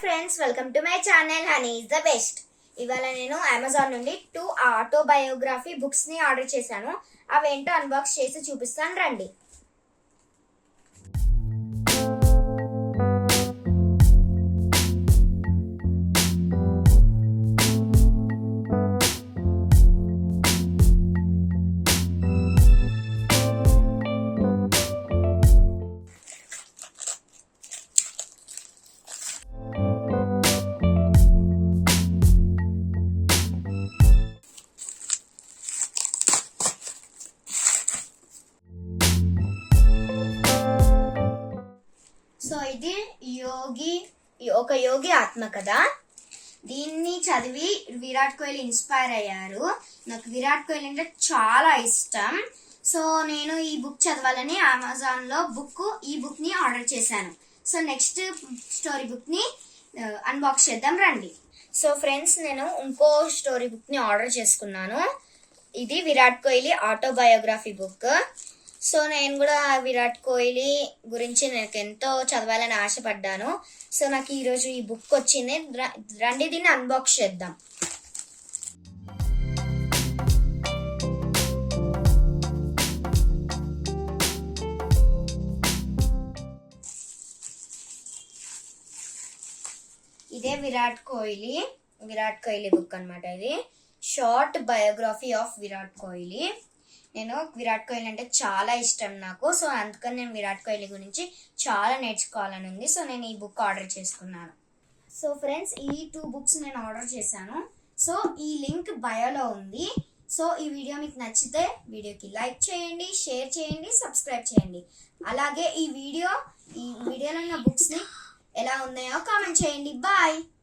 Friends welcome to my channel Honey is the best ఇవాళ నేను Amazon నుండి two autobiography బుక్స్ని order చేశాను. అవేంటో అన్బాక్స్ చేసి చూపిస్తాను రండి. సో ఇది యోగి ఒక యోగి ఆత్మకథ దీన్ని చదివి విరాట్ కోహ్లీ ఇన్స్పైర్ అయ్యారు. నాకు విరాట్ కోహ్లీ అంటే చాలా ఇష్టం. సో నేను ఈ బుక్ చదవాలని అమెజాన్లో బుక్ ఈ బుక్ని ఆర్డర్ చేశాను. సో నెక్స్ట్ స్టోరీ బుక్ని అన్బాక్స్ చేద్దాం రండి. సో ఫ్రెండ్స్ నేను ఇంకో స్టోరీ బుక్ని ఆర్డర్ చేసుకున్నాను. ఇది Virat Kohli autobiography book so నేను కూడా విరాట్ కోహ్లీ గురించి నాకు ఎంతో చదవాలని ఆశపడ్డాను. సో నాకు ఈరోజు ఈ బుక్ వచ్చింది. రండి దీన్ని అన్బాక్స్ చేద్దాం. ఇదే విరాట్ కోహ్లీ విరాట్ కోహ్లీ బుక్ అనమాట ఇది. Short biography of Virat Kohli. నేను విరాట్ కోహ్లీ అంటే చాలా ఇష్టం నాకు. సో అందుకని నేను విరాట్ కోహ్లీ గురించి చాలా నేర్చుకోవాలని ఉంది. సో నేను ఈ బుక్ ఆర్డర్ చేసుకున్నాను. సో ఫ్రెండ్స్ ఈ టూ బుక్స్ నేను ఆర్డర్ చేశాను. సో ఈ లింక్ బయోలో ఉంది. సో ఈ వీడియో మీకు నచ్చితే వీడియోకి లైక్ చేయండి షేర్ చేయండి సబ్స్క్రైబ్ చేయండి. అలాగే ఈ వీడియో ఈ వీడియోలో ఉన్న బుక్స్ని ఎలా ఉన్నాయో కామెంట్ చేయండి. బాయ్!